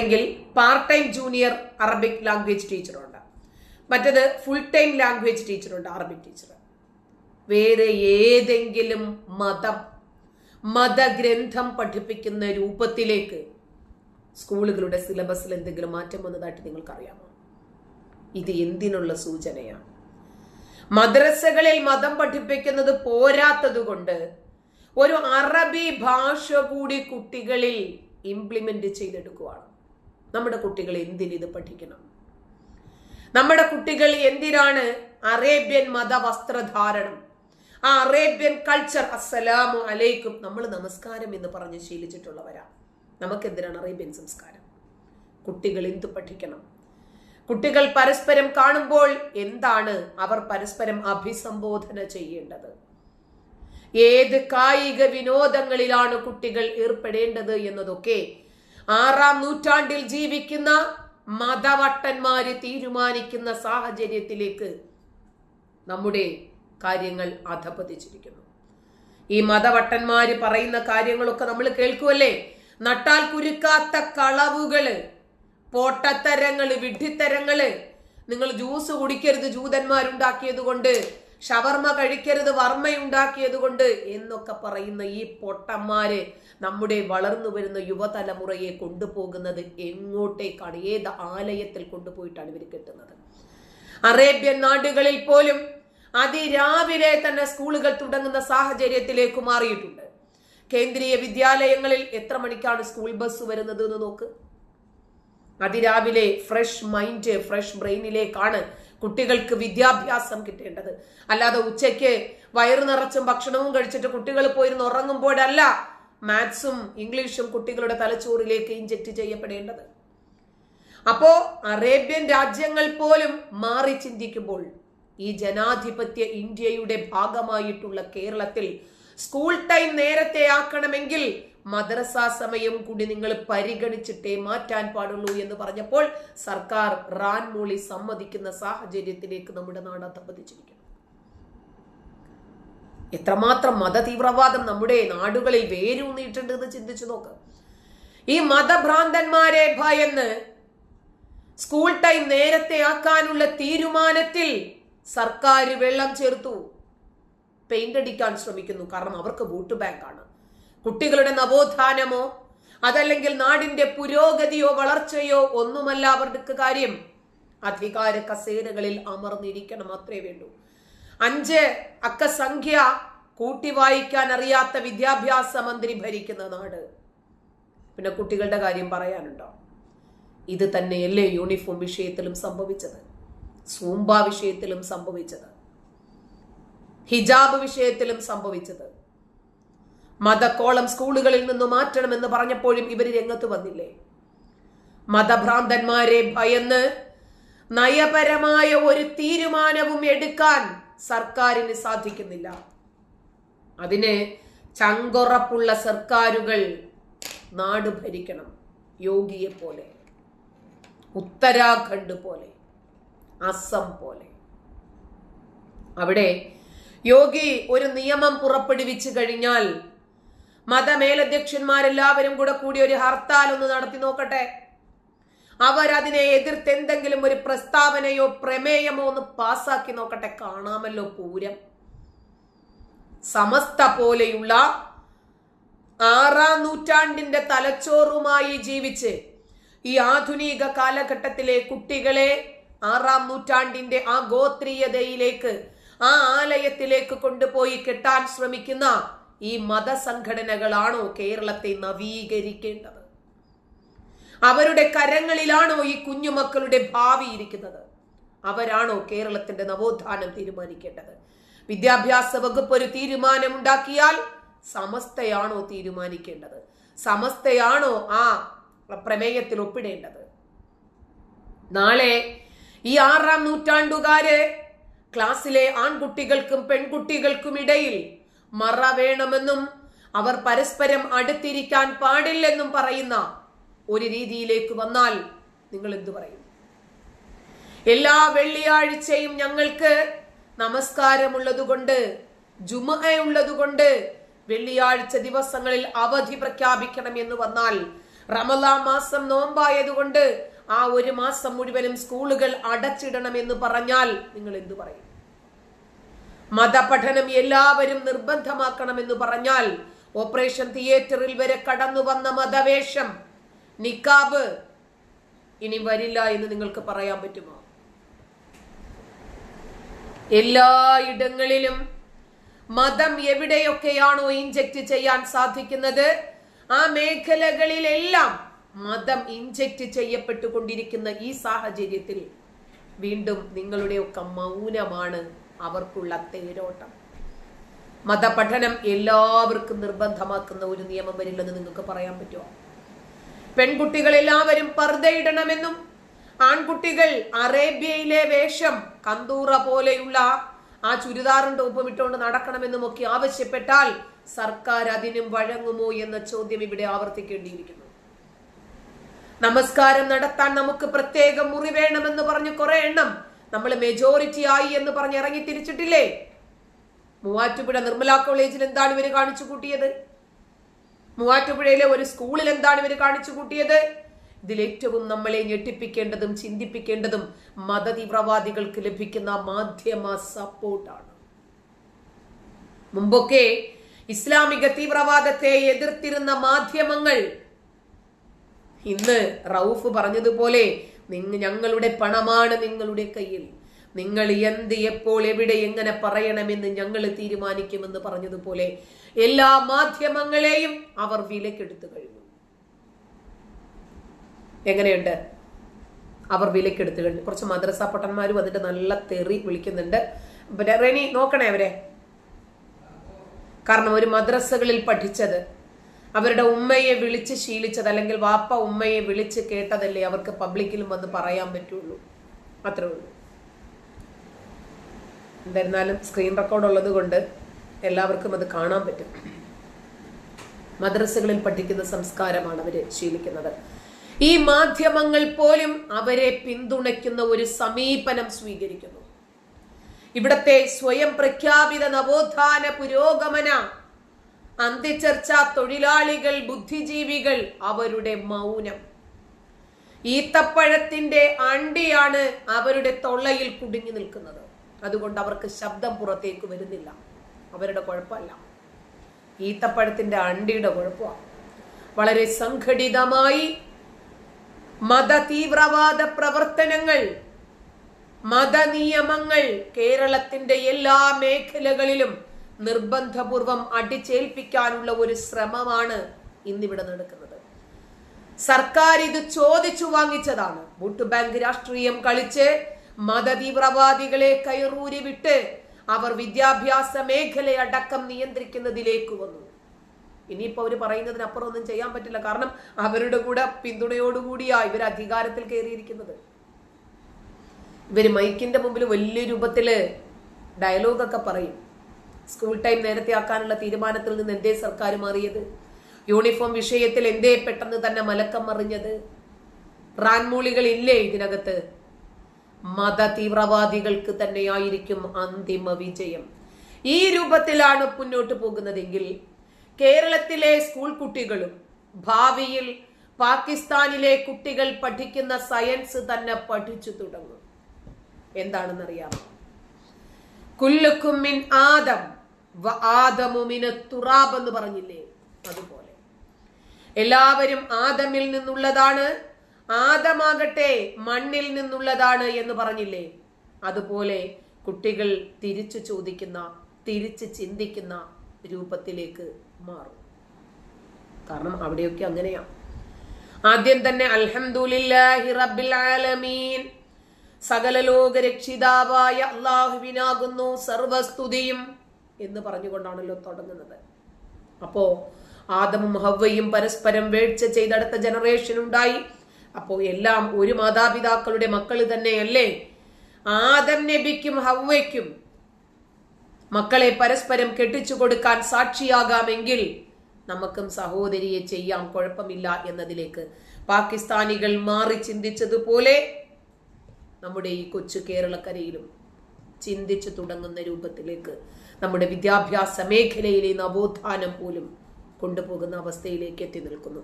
അല്ലെങ്കിൽ part time junior Arabic language ടീച്ചറുണ്ട് മറ്റത് full time language ടീച്ചറുണ്ട് അറബിക് ടീച്ചർ വേറെ ഏതെങ്കിലും മതം മതഗ്രന്ഥം പഠിപ്പിക്കുന്ന രൂപത്തിലേക്ക് സ്കൂളുകളുടെ സിലബസിൽ എന്തെങ്കിലും മാറ്റം വന്നതായിട്ട് നിങ്ങൾക്കറിയാമോ? ഇത് എന്തിനുള്ള സൂചനയാണ്? മദ്രസകളിൽ മതം പഠിപ്പിക്കുന്നത് പോരാത്തത് കൊണ്ട് ഒരു അറബി ഭാഷ കൂടി കുട്ടികളിൽ ഇംപ്ലിമെന്റ് ചെയ്തെടുക്കുവാണ്. നമ്മുടെ കുട്ടികൾ എന്തിനിത് പഠിക്കണം? നമ്മുടെ കുട്ടികൾ എന്തിനാണ് അറേബ്യൻ മത വസ്ത്രധാരണം ആ അറേബ്യൻ കൾച്ചർ അസ്സലാമു അലൈക്കും. നമ്മൾ നമസ്കാരം എന്ന് പറഞ്ഞ് ശീലിച്ചിട്ടുള്ളവരാ. നമുക്കെന്തിനാണ് അറേബ്യൻ സംസ്കാരം? കുട്ടികൾ എന്ത് പഠിക്കണം? കുട്ടികൾ പരസ്പരം കാണുമ്പോൾ എന്താണ് അവർ പരസ്പരം അഭിസംബോധന ചെയ്യേണ്ടത്? ഏത് കായിക വിനോദങ്ങളിലാണ് കുട്ടികൾ ഏർപ്പെടേണ്ടത് എന്നതൊക്കെ ആറാം നൂറ്റാണ്ടിൽ ജീവിക്കുന്ന മതവട്ടന്മാര് തീരുമാനിക്കുന്ന സാഹചര്യത്തിലേക്ക് നമ്മുടെ കാര്യങ്ങൾ അധപതിച്ചിരിക്കുന്നു. ഈ മതവട്ടന്മാര് പറയുന്ന കാര്യങ്ങളൊക്കെ നമ്മൾ കേൾക്കുമല്ലേ നട്ടാൽ കുരുക്കാത്ത കളവുകൾ പോട്ടത്തരങ്ങൾ വിഡ്ഢിത്തരങ്ങൾ. നിങ്ങൾ ജ്യൂസ് കുടിക്കരുത് ജൂതന്മാരുണ്ടാക്കിയത് കൊണ്ട് ഷവർമ കഴിക്കരുത് വർമ്മയുണ്ടാക്കിയത് കൊണ്ട് എന്നൊക്കെ പറയുന്ന ഈ പൊട്ടന്മാര് നമ്മുടെ വളർന്നു വരുന്ന യുവതലമുറയെ കൊണ്ടുപോകുന്നത് എങ്ങോട്ടേക്കാണ്? ഏത് ആലയത്തിൽ കൊണ്ടുപോയിട്ടാണ് ഇവർ കിട്ടുന്നത്? അറേബ്യൻ നാടുകളിൽ പോലും അതിരാവിലെ തന്നെ സ്കൂളുകൾ തുടങ്ങുന്ന സാഹചര്യത്തിലേക്ക് മാറിയിട്ടുണ്ട്. കേന്ദ്രീയ വിദ്യാലയങ്ങളിൽ എത്ര മണിക്കാണ് സ്കൂൾ ബസ് വരുന്നത് എന്ന് നോക്ക്. അതിരാവിലെ ഫ്രഷ് മൈൻഡ് ഫ്രഷ് ബ്രെയിനിലേക്കാണ് കുട്ടികൾക്ക് വിദ്യാഭ്യാസം കിട്ടേണ്ടത്. അല്ലാതെ ഉച്ചയ്ക്ക് വയറു നിറച്ചും ഭക്ഷണവും കഴിച്ചിട്ട് കുട്ടികൾ പോയിരുന്ന് ഉറങ്ങുമ്പോഴല്ല മാത്സും ഇംഗ്ലീഷും കുട്ടികളുടെ തലച്ചോറിലേക്ക് ഇഞ്ചക്ട് ചെയ്യപ്പെടേണ്ടത്. അപ്പോ അറേബ്യൻ രാജ്യങ്ങൾ പോലും മാറി ചിന്തിക്കുമ്പോൾ ഈ ജനാധിപത്യ ഇന്ത്യയുടെ ഭാഗമായിട്ടുള്ള കേരളത്തിൽ സ്കൂൾ ടൈം നേരത്തെ ആക്കണമെങ്കിൽ മദ്രസ സമയം കൂടി നിങ്ങൾ പരിഗണിച്ചിട്ടേ മാറ്റാൻ പാടുള്ളൂ എന്ന് പറഞ്ഞപ്പോൾ സർക്കാർ റാൻ മൂളി സമ്മതിക്കുന്ന സാഹചര്യത്തിലേക്ക് നമ്മുടെ നാട് അധപ്പതിച്ചിരിക്കുന്നു എത്രമാത്രം മതതീവ്രവാദം നമ്മുടെ നാടുകളിൽ വേരൂന്നിയിട്ടുണ്ട് എന്ന് ചിന്തിച്ചു നോക്ക്. ഈ മതഭ്രാന്തന്മാരെ ഭയന്ന് സ്കൂൾ ടൈം നേരത്തെ ആക്കാനുള്ള തീരുമാനത്തിൽ സർക്കാർ വെള്ളം ചേർത്തു. പെയിന്റ് അടിക്കാൻ ശ്രമിക്കുന്നു. കാരണം അവർക്ക് വോട്ട് ബാങ്കാണ്. കുട്ടികളുടെ നവോത്ഥാനമോ അതല്ലെങ്കിൽ നാടിന്റെ പുരോഗതിയോ വളർച്ചയോ ഒന്നുമല്ല അവർക്ക് കാര്യം. അധികാര കസേരകളിൽ അമർന്നിരിക്കണം അത്രേ വേണ്ടൂ. അഞ്ച് അക്കസംഖ്യ കൂട്ടി വായിക്കാൻ അറിയാത്ത വിദ്യാഭ്യാസ മന്ത്രി ഭരിക്കുന്ന നാട്. പിന്നെ കുട്ടികളുടെ കാര്യം പറയാനുണ്ടോ? ഇത് തന്നെയല്ലേ യൂണിഫോം വിഷയത്തിലും സംഭവിച്ചത്. സൂംബ വിഷയത്തിലും സംഭവിച്ചത്. ഹിജാബ് വിഷയത്തിലും സംഭവിച്ചത്. മതക്കോളം സ്കൂളുകളിൽ നിന്ന് മാറ്റണമെന്ന് പറഞ്ഞപ്പോഴും ഇവർ രംഗത്ത് വന്നില്ലേ? മതഭ്രാന്തന്മാരെ ഭയന്ന് നയപരമായ ഒരു തീരുമാനവും എടുക്കാൻ സർക്കാരിന് സാധിക്കുന്നില്ല. അതിന് ചങ്കുറപ്പുള്ള സർക്കാരുകൾ നാട് ഭരിക്കണം. യോഗിയെ പോലെ ഉത്തരാഖണ്ഡ് പോലെ അസം പോലെ. അവിടെ യോഗി ഒരു നിയമം പുറപ്പെടുവിച്ചു കഴിഞ്ഞാൽ മതമേലധ്യക്ഷന്മാരെല്ലാവരും കൂടെ കൂടി ഒരു ഹർത്താൽ ഒന്ന് നടത്തി നോക്കട്ടെ. അവരതിനെ എതിർത്ത് എന്തെങ്കിലും ഒരു പ്രസ്താവനയോ പ്രമേയമോ ഒന്ന് പാസാക്കി നോക്കട്ടെ. കാണാമല്ലോ പൂരം. സമസ്ത പോലെയുള്ള ആറാം നൂറ്റാണ്ടിന്റെ തലച്ചോറുമായി ജീവിച്ച് ഈ ആധുനിക കാലഘട്ടത്തിലെ കുട്ടികളെ ആറാം നൂറ്റാണ്ടിന്റെ ആ ഗോത്രീയതയിലേക്ക് ആ ആലയത്തിലേക്ക് കൊണ്ടുപോയി കെട്ടാൻ ശ്രമിക്കുന്ന ഈ മതസംഘടനകളാണോ കേരളത്തെ നവീകരിക്കേണ്ടത്? അവരുടെ കരങ്ങളിലാണോ ഈ കുഞ്ഞുമക്കളുടെ ഭാവി ഇരിക്കുന്നത്? അവരാണോ കേരളത്തിന്റെ നവോത്ഥാനം തീരുമാനിക്കേണ്ടത്? വിദ്യാഭ്യാസ വകുപ്പ് ഒരു തീരുമാനമുണ്ടാക്കിയാൽ സമസ്തയാണോ തീരുമാനിക്കേണ്ടത്? സമസ്തയാണോ ആ പ്രമേയത്തിൽ ഒപ്പിടേണ്ടത്? നാളെ ഈ ആറാം നൂറ്റാണ്ടുകാര് ക്ലാസ്സിലെ ആൺകുട്ടികൾക്കും പെൺകുട്ടികൾക്കും ഇടയിൽ മറ വേണമെന്നും അവർ പരസ്പരം അടുത്തിരിക്കാൻ പാടില്ലെന്നും പറയുന്ന ഒരു രീതിയിലേക്ക് വന്നാൽ നിങ്ങൾ എന്തു പറയും? എല്ലാ വെള്ളിയാഴ്ചയും ഞങ്ങൾക്ക് നമസ്കാരമുള്ളതുകൊണ്ട് ജുമ ഉള്ളതുകൊണ്ട് വെള്ളിയാഴ്ച ദിവസങ്ങളിൽ അവധി പ്രഖ്യാപിക്കണം എന്ന് വന്നാൽ റമലാ മാസം നോമ്പായതുകൊണ്ട് ആ ഒരു മാസം മുഴുവനും സ്കൂളുകൾ അടച്ചിടണം എന്ന് പറഞ്ഞാൽ നിങ്ങൾ എന്തു പറയും? മതപഠനം എല്ലാവരും നിർബന്ധമാക്കണമെന്ന് പറഞ്ഞാൽ ഓപ്പറേഷൻ തിയേറ്ററിൽ വരെ കടന്നു വന്ന മതവേഷം. നിക്കാബ് ഇനി വരില്ല എന്ന് നിങ്ങൾക്ക് പറയാൻ പറ്റുമോ? എല്ലായിടങ്ങളിലും മതം എവിടെയൊക്കെയാണോ ഇഞ്ചക്ട് ചെയ്യാൻ സാധിക്കുന്നത് ആ മേഖലകളിലെല്ലാം മതം ഇഞ്ചക്ട് ചെയ്യപ്പെട്ടുകൊണ്ടിരിക്കുന്ന ഈ സാഹചര്യത്തിൽ വീണ്ടും നിങ്ങളുടെയൊക്കെ മൗനമാണ് അവർക്കുള്ള തേരോട്ടം. മതപഠനം എല്ലാവർക്കും നിർബന്ധമാക്കുന്ന ഒരു നിയമം വരില്ലെന്ന് നിങ്ങൾക്ക് പറയാൻ പറ്റുമോ? പെൺകുട്ടികൾ എല്ലാവരും പർദ്ദയിടണമെന്നും ആൺകുട്ടികൾ അറേബ്യയിലെ വേഷം കന്തൂറ പോലെയുള്ള ആ ചുരിദാറും ടോപ്പും ഇട്ടുകൊണ്ട് നടക്കണമെന്നും ഒക്കെ ആവശ്യപ്പെട്ടാൽ സർക്കാർ അതിനും വഴങ്ങുമോ എന്ന ചോദ്യം ഇവിടെ ആവർത്തിക്കേണ്ടിയിരിക്കുന്നു. നമസ്കാരം നടത്താൻ നമുക്ക് പ്രത്യേകം മുറി വേണമെന്ന് പറഞ്ഞ് കുറെ എണ്ണം നമ്മൾ മെജോറിറ്റി ആയി എന്ന് പറഞ്ഞ് ഇറങ്ങി തിരിച്ചിട്ടില്ലേ? മൂവാറ്റുപുഴ നിർമ്മല കോളേജിൽ എന്താണ് ഇവർ കാണിച്ചു കൂട്ടിയത്? മൂവാറ്റുപുഴയിലെ ഒരു സ്കൂളിൽ എന്താണ് ഇവർ കാണിച്ചു കൂട്ടിയത്? ഇതിലേറ്റവും നമ്മളെ ഞെട്ടിപ്പിക്കേണ്ടതും ചിന്തിപ്പിക്കേണ്ടതും മതതീവ്രവാദികൾക്ക് ലഭിക്കുന്ന മാധ്യമ സപ്പോർട്ടാണ്. മുമ്പൊക്കെ ഇസ്ലാമിക തീവ്രവാദത്തെ എതിർത്തിരുന്ന മാധ്യമങ്ങൾ ഇന്ന് റൌഫ് പറഞ്ഞതുപോലെ നിങ്ങ ഞങ്ങളുടെ പണമാണ് നിങ്ങളുടെ കയ്യിൽ. നിങ്ങൾ എന്ത് എപ്പോൾ എവിടെ എങ്ങനെ പറയണമെന്ന് ഞങ്ങൾ തീരുമാനിക്കുമെന്ന് പറഞ്ഞതുപോലെ എല്ലാ മാധ്യമങ്ങളെയും അവർ വിലക്കെടുത്തു കഴിഞ്ഞു. എങ്ങനെയുണ്ട്? അവർ വിലക്കെടുത്തു കഴിഞ്ഞു. കുറച്ച് മദ്രസ പൊട്ടന്മാരും അതിന്റെ നല്ല തെറി വിളിക്കുന്നുണ്ട്. പിന്നെ റെനി നോക്കണേ അവരെ. കാരണം ഒരു മദ്രസകളിൽ പഠിച്ചത് അവരുടെ ഉമ്മയെ വിളിച്ച് ശീലിച്ചത് അല്ലെങ്കിൽ വാപ്പ ഉമ്മയെ വിളിച്ച് കേട്ടതല്ലേ അവർക്ക് പബ്ലിക്കിലും വന്ന് പറയാൻ പറ്റുള്ളൂ. അത്രേ ഉള്ളൂ. എന്തായിരുന്നാലും സ്ക്രീൻ റെക്കോർഡ് ഉള്ളത് കൊണ്ട് എല്ലാവർക്കും അത് കാണാൻ പറ്റും. മദ്രസകളിൽ പഠിക്കുന്ന സംസ്കാരമാണ് അവർ ശീലിക്കുന്നത്. ഈ മാധ്യമങ്ങൾ പോലും അവരെ പിന്തുണയ്ക്കുന്ന ഒരു സമീപനം സ്വീകരിക്കുന്നു. ഇവിടത്തെ സ്വയം പ്രഖ്യാപിത നവോത്ഥാന പുരോഗമന അന്ത്യചർച്ച തൊഴിലാളികൾ ബുദ്ധിജീവികൾ അവരുടെ മൗനം. ഈത്തപ്പഴത്തിന്റെ അണ്ടിയാണ് അവരുടെ തൊള്ളയിൽ കുടുങ്ങി നിൽക്കുന്നത്. അതുകൊണ്ട് അവർക്ക് ശബ്ദം പുറത്തേക്ക് വരുന്നില്ല. അവരുടെ കുഴപ്പമല്ല. ഈത്തപ്പഴത്തിന്റെ അണ്ടിയുടെ കുഴപ്പമാണ് വളരെ സംഘടിതമായി മത തീവ്രവാദ പ്രവർത്തനങ്ങൾ മതനിയമങ്ങൾ കേരളത്തിന്റെ എല്ലാ മേഖലകളിലും നിർബന്ധപൂർവം അടിച്ചേൽപ്പിക്കാനുള്ള ഒരു ശ്രമമാണ് ഇന്നിവിടെ നടക്കുന്നത്. സർക്കാർ ഇത് ചോദിച്ചു വാങ്ങിച്ചതാണ്. വോട്ട് ബാങ്ക് രാഷ്ട്രീയം കളിച്ച് മതതീവ്രവാദികളെ കയറൂരി വിട്ട് അവർ വിദ്യാഭ്യാസ മേഖലയടക്കം നിയന്ത്രിക്കുന്നതിലേക്ക് വന്നു. ഇനിയിപ്പോ അവർ പറയുന്നതിനപ്പുറം ഒന്നും ചെയ്യാൻ പറ്റില്ല. കാരണം അവരുടെ കൂടെ പിന്തുണയോടുകൂടിയാ ഇവർ അധികാരത്തിൽ കയറിയിരിക്കുന്നത്. ഇവർ മൈക്കിന്റെ മുമ്പിൽ വലിയ രൂപത്തിൽ ഡയലോഗൊക്കെ പറയും. സ്കൂൾ ടൈം നേരത്തെ ആക്കാനുള്ള തീരുമാനത്തിൽ നിന്ന് എന്തേ സർക്കാർ മാറിയത്? യൂണിഫോം വിഷയത്തിൽ എന്തേ പെട്ടെന്ന് തന്നെ മലക്കം മറിഞ്ഞത്? റാൻമൂളികൾ ഇല്ലേ ഇതിനകത്ത്? മത തീവ്രവാദികൾക്ക് തന്നെയായിരിക്കും അന്തിമ വിജയം. ഈ രൂപത്തിലാണ് മുന്നോട്ട് പോകുന്നതെങ്കിൽ കേരളത്തിലെ സ്കൂൾ കുട്ടികളും ഭാവിയിൽ പാകിസ്ഥാനിലെ കുട്ടികൾ പഠിക്കുന്ന സയൻസ് തന്നെ പഠിച്ചു തുടങ്ങും. എന്താണെന്നറിയാമോ? കുല്ലുക്കുമിൻ ആദം തുറാബ് എന്ന് പറഞ്ഞില്ലേ? അതുപോലെ. എല്ലാവരും ആദമിൽ നിന്നുള്ളതാണ് ആദമാകട്ടെ മണ്ണിൽ നിന്നുള്ളതാണ് എന്ന് പറഞ്ഞില്ലേ? അതുപോലെ കുട്ടികൾ തിരിച്ചു ചോദിക്കുന്ന തിരിച്ച് ചിന്തിക്കുന്ന രൂപത്തിലേക്ക് മാറും. കാരണം അവിടെയൊക്കെ അങ്ങനെയാ. ആദ്യം തന്നെ അൽഹംദുലില്ലാഹി റബ്ബിൽ ആലമീൻ. സകല ലോക രക്ഷിതാവായ അള്ളാഹുവിനാകുന്നു സർവസ്തുതിയും. എന്ന് പറഞ്ഞുകൊണ്ടാണല്ലോ തുടങ്ങുന്നത്. അപ്പോ ആദമും ഹവയും പരസ്പരം വേഴ്ച ചെയ്തടുത്ത ജനറേഷൻ ഉണ്ടായി. അപ്പോ എല്ലാം ഒരു മാതാപിതാക്കളുടെ മക്കൾ തന്നെയല്ലേ? ആദം നബിക്കും ഹവയ്ക്കും മക്കളെ പരസ്പരം കെട്ടിച്ചു കൊടുക്കാൻ സാക്ഷിയാകാമെങ്കിൽ നമുക്കും സഹോദരിയെ ചെയ്യാം കുഴപ്പമില്ല എന്നതിലേക്ക് പാകിസ്ഥാനികൾ മാറി ചിന്തിച്ചതുപോലെ നമ്മുടെ ഈ കൊച്ചു കേരളക്കരയിലും ചിന്തിച്ചു തുടങ്ങുന്ന രൂപത്തിലേക്ക് നമ്മുടെ വിദ്യാഭ്യാസ മേഖലയിലെ നവോത്ഥാനം പോലും കൊണ്ടുപോകുന്ന അവസ്ഥയിലേക്ക് എത്തി നിൽക്കുന്നു.